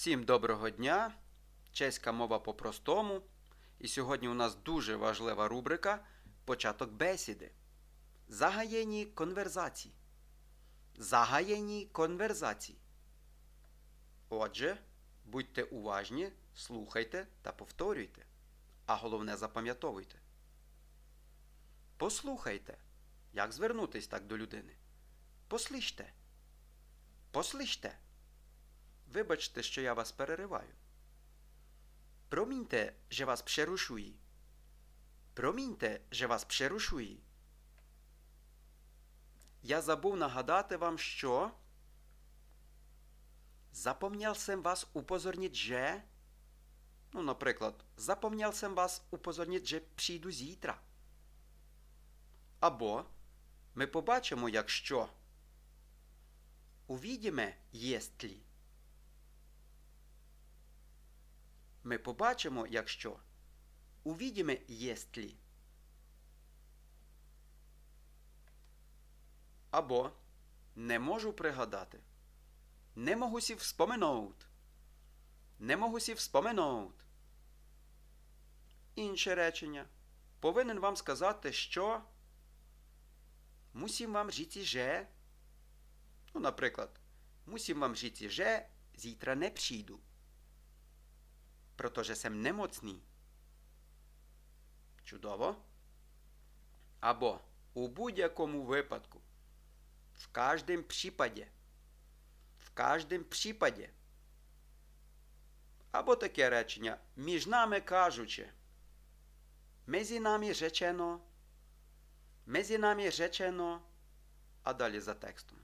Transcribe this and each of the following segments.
Всім доброго дня! Чеська мова по-простому. І сьогодні у нас дуже важлива рубрика Початок бесіди. Загаєні конверзації. Загаєні конверзації. Отже, будьте уважні, слухайте та повторюйте. А головне запам'ятовуйте. Послухайте, як звернутись так до людини. Послиште. Послиште. Вибачте, що я вас перериваю. Проміньте, że вас przeruszuję. Проміньте, że вас przeruszuję. Я забув нагадати вам, що запомнял сем вас упозорніть, že Ну, наприклад, запомнял сем вас упозорніть, že прийду зітра. Або ми побачимо, якщо увідіме, єстлі. Ми побачимо, якщо увідіме, єстлі. Або не можу пригадати. Не можу сі вспоминуть. Не можу сі вспоминуть. Інше речення. Повинен вам сказати, що мусім вам жити же. Ну, наприклад, мусім вам жити же, зітра не прийду. Protože jsem nemocný. Чудово. Або у будь-якому випадку. В каждом případě. В каждом případě. Або таке речення. Між нами кажучи. Мезі нами речено. Мезі нами речено. А далі за текстом.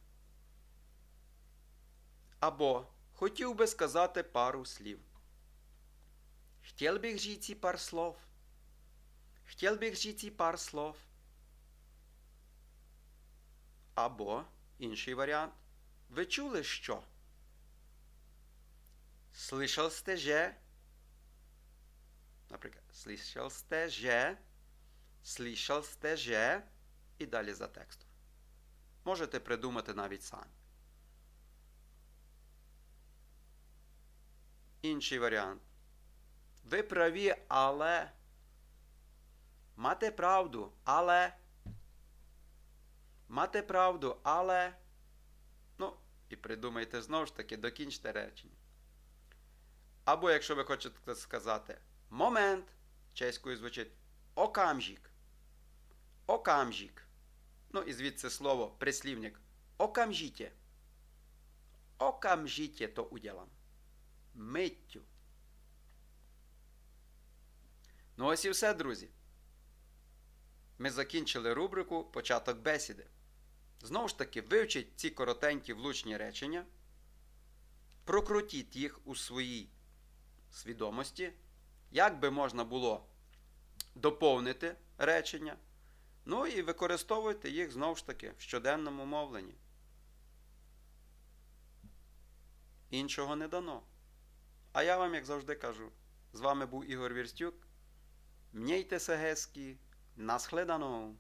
Або хотів би сказати пару слів. Chtěl bych říci pár slov. Chtěl bych říci pár slov. Або інший варіант. Ви чули що? Слышал сте же? Наприклад, слышал сте же? Слышал сте же? І далі за текстом. Можете придумати навіть самі. Інший варіант. Ви праві, але. Мате правду, але. Мате правду, але. Ну, і придумайте знову ж таки, докінчте речення. Або, якщо ви хочете сказати момент, чеською звучить окамжік. Окамжік. Ну, і звідси слово прислівник. Окамжіте. Окамжіте то уділам. Миттю. Ну ось і все, друзі. Ми закінчили рубрику Початок бесіди. Знову ж таки, вивчіть ці коротенькі влучні речення, прокрутіть їх у своїй свідомості, як би можна було доповнити речення. Ну і використовуйте їх знову ж таки в щоденному мовленні. Іншого не дано. А я вам, як завжди, кажу, з вами був Ігор Вірстюк. Mějte se hezky, nashledanou.